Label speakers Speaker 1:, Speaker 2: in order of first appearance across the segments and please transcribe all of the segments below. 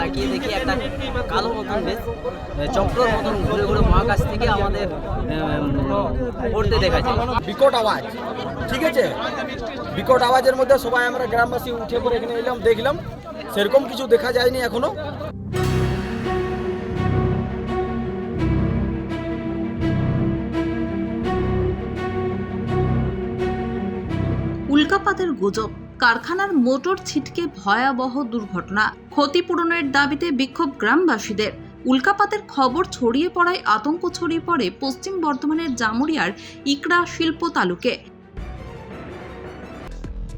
Speaker 1: তাকিয়ে দেখি একটা কালো মতন বেশ চক্রর মতন ঘুরে ঘুরে মহাকাশ থেকে আমাদের পড়তে দেখা যায়
Speaker 2: বিকট আওয়াজ ঠিক আছে? বিকট আওয়াজের মধ্যে সবাই আমরা গ্রামবাসী উঠে পড়ে এখানে এলাম দেখলাম। সেরকম কিছু দেখা যায়নি এখনও।
Speaker 3: উল্কাপাতের গুজব কারখানার মোটর ছিটকে ভয়াবহ দুর্ঘটনা। ক্ষতিপূরণের দাবিতে বিক্ষোভ গ্রামবাসীদের। উল্কাপাতের খবর ছড়িয়ে পড়ায় আতঙ্ক ছড়িয়ে পড়ে পশ্চিম বর্ধমানের জামুরিয়ার ইকড়া শিল্প তালুকে।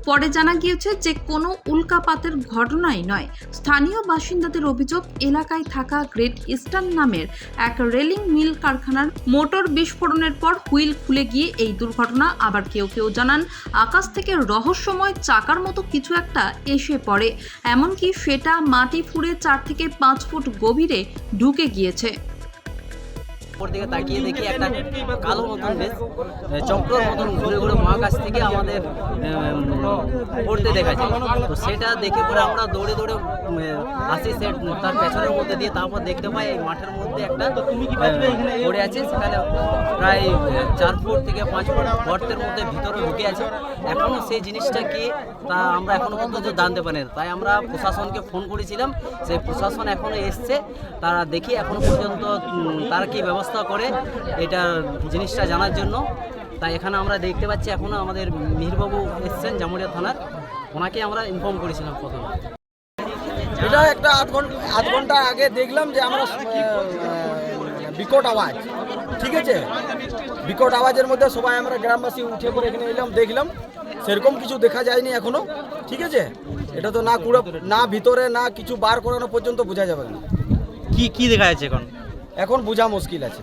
Speaker 3: পরে জানা গিয়েছে যে কোনো উল্কাপাতের ঘটনাই নয়। স্থানীয় বাসিন্দাদের অভিযোগ, এলাকায় থাকা গ্রেট ইস্টার্ন নামের এক রেলিং মিল কারখানার মোটর বিস্ফোরণের পর হুইল খুলে গিয়ে এই দুর্ঘটনা। আবার কেউ কেউ জানান, আকাশ থেকে রহস্যময় চাকার মতো কিছু একটা এসে পড়ে। এমনকি সেটা মাটি ফুঁড়ে চার থেকে পাঁচ ফুট গভীরে ঢুকে গিয়েছে।
Speaker 1: উপর দিকে তাকিয়ে দেখি একটা কালো মতন বেশ চক্রর মতন ঘুরে ঘুরে মহাকাশ থেকে আমাদের পড়তে দেখা যায়। তো সেটা দেখে পরে আমরা দৌড়ে দৌড়ে আসি সে তার পেছনের মধ্যে দিয়ে তারপর দেখতে পাই এই মাঠের মধ্যে একটা পড়ে আছে। সেখানে প্রায় চার ফুট থেকে পাঁচ ফুট গর্তের মধ্যে ভিতরে ঢুকে আছে। এখনও সেই জিনিসটা কি তা আমরা এখনও পর্যন্ত জানতে পারি না। তাই আমরা প্রশাসনকে ফোন করেছিলাম। সেই প্রশাসন এখনও এসছে। তারা দেখি এখনও পর্যন্ত তারা কি ব্যবস্থা করে এটা জিনিসটা জানার জন্য। তাই এখানে আমরা দেখতে পাচ্ছি এখনও আমাদের মিহিরবাবু এসছেন জামুরিয়া থানার। ওনাকে আমরা ইনফর্ম করেছিলাম প্রথমে।
Speaker 2: এটা একটা আধ ঘণ্টা আধ ঘণ্টা আগে দেখলাম যে আমরা বিকট আওয়াজ। ঠিক আছে? বিকট আওয়াজের মধ্যে সবাই আমরা গ্রামবাসী উঠে পড়ে এখানে এলাম দেখলাম। সেরকম কিছু দেখা যায়নি এখনও। ঠিক আছে? এটা তো না কুড়ে না ভিতরে না কিছু বার করানো পর্যন্ত বোঝা যাবে না।
Speaker 4: কি কি দেখা যাচ্ছে এখন?
Speaker 2: এখন বোঝা মুশকিল আছে।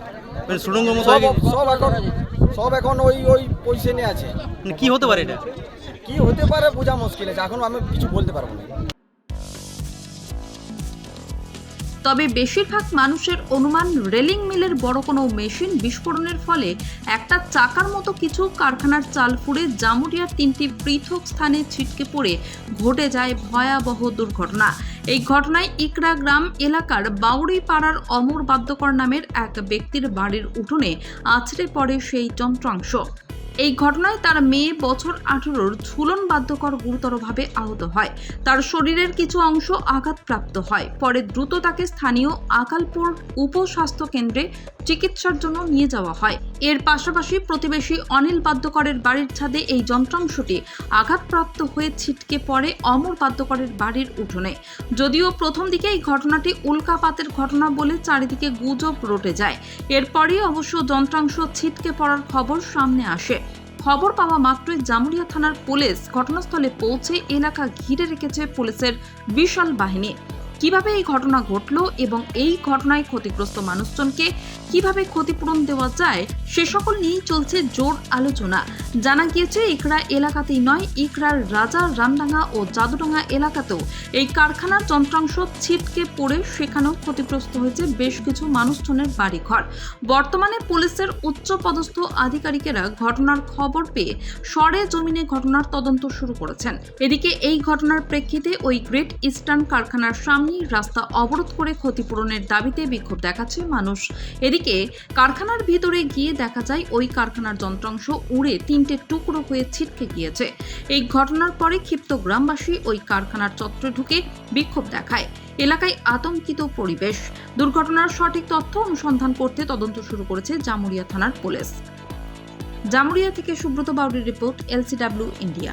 Speaker 4: মানে সুড়ঙ্গ মতো
Speaker 2: সব সব এখন সব এখন ওই ওই পজিশনে আছে।
Speaker 4: মানে কি হতে পারে এটা?
Speaker 2: কি হতে পারে বোঝা মুশকিল আছে এখন আমি কিছু বলতে পারব না।
Speaker 3: তবে বেশিরভাগ মানুষের অনুমান রেলিং মিলের বড় কোনো মেশিন বিস্ফোরণের ফলে একটা চাকার মতো কিছু কারখানার চাল ফুড়ে জামুরিয়ার তিনটি পৃথক স্থানে ছিটকে পড়ে ঘটে যায় ভয়াবহ দুর্ঘটনা। এই ঘটনায় ইকরা গ্রাম এলাকার বাউড়ি পাড়ার অমর বাদ্যকর নামের এক ব্যক্তির বাড়ির উঠোনে আছড়ে পড়ে সেই যন্ত্রাংশ। এই ঘটনায় তার মেয়ে বছর আঠেরোর ঝুলন বাদ্যকর গুরুতরভাবে আহত হয়। তার শরীরের কিছু অংশ আঘাতপ্রাপ্ত হয়। পরে দ্রুত তাকে স্থানীয় আকালপুর উপস্বাস্থ্য কেন্দ্রে চিকিৎসার জন্য নিয়ে যাওয়া হয়। এর পাশাপাশি প্রতিবেশী অনিল বাদ্যকরের বাড়ির ছাদে এই যন্ত্রাংশটি আঘাতপ্রাপ্ত হয়ে ছিটকে পড়ে অমর বাদ্যকরের বাড়ির উঠোনে। যদিও প্রথম দিকে এই ঘটনাটি উল্কাপাতের ঘটনা বলে চারিদিকে গুজব রটে যায়। এরপরই অবশ্য যন্ত্রাংশ ছিটকে পড়ার খবর সামনে আসে। খবর পাওয়া মাত্রই জামুরিয়া থানার পুলিশ ঘটনাস্থলে পৌঁছে এলাকা ঘিরে রেখেছে পুলিশের বিশাল বাহিনী। কীভাবে এই ঘটনা ঘটলো এবং এই ঘটনায় ক্ষতিগ্রস্ত মানুষজনকে কীভাবে ক্ষতিপূরণ দেওয়া যায়, সে সকল নিয়েই চলছে জোর আলোচনা। জানা গিয়েছে ইকরা এলাকাতেই নয় ইকরার রাজা রামডাঙ্গা ও জাদুডাঙ্গা এলাকাতেও এই কারখানার যন্ত্রাংশ ছিটকে পড়ে সেখানেও ক্ষতিগ্রস্ত হয়েছে বেশ কিছু মানুষজনের বাড়িঘর। বর্তমানে পুলিশের উচ্চ পদস্থ আধিকারিকেরা ঘটনার খবর পেয়ে সরে জমিনে ঘটনার তদন্ত শুরু করেছেন। এদিকে এই ঘটনার প্রেক্ষিতে ওই গ্রেট ইস্টার্ন কারখানার সামনেই রাস্তা অবরোধ করে ক্ষতিপূরণের দাবিতে বিক্ষোভ দেখাচ্ছে মানুষ। এদিকে কারখানার ভিতরে গিয়ে দেখা যায় ওই কারখানার যন্ত্রাংশ উড়ে তিনটে টুকরো হয়ে ছিটকে গিয়েছে। এই ঘটনার পরে ক্ষিপ্ত গ্রামবাসী ওই কারখানার চত্বরে ঢুকে বিক্ষোভ দেখায়। এলাকায় আতঙ্কিত পরিবেশ। দুর্ঘটনার সঠিক তথ্য অনুসন্ধান করতে তদন্ত শুরু করেছে জামুরিয়া থানার পুলিশ। জামুরিয়া থেকে সুব্রত বাউরির রিপোর্ট, এলসিডাব্লিউ, ইন্ডিয়া।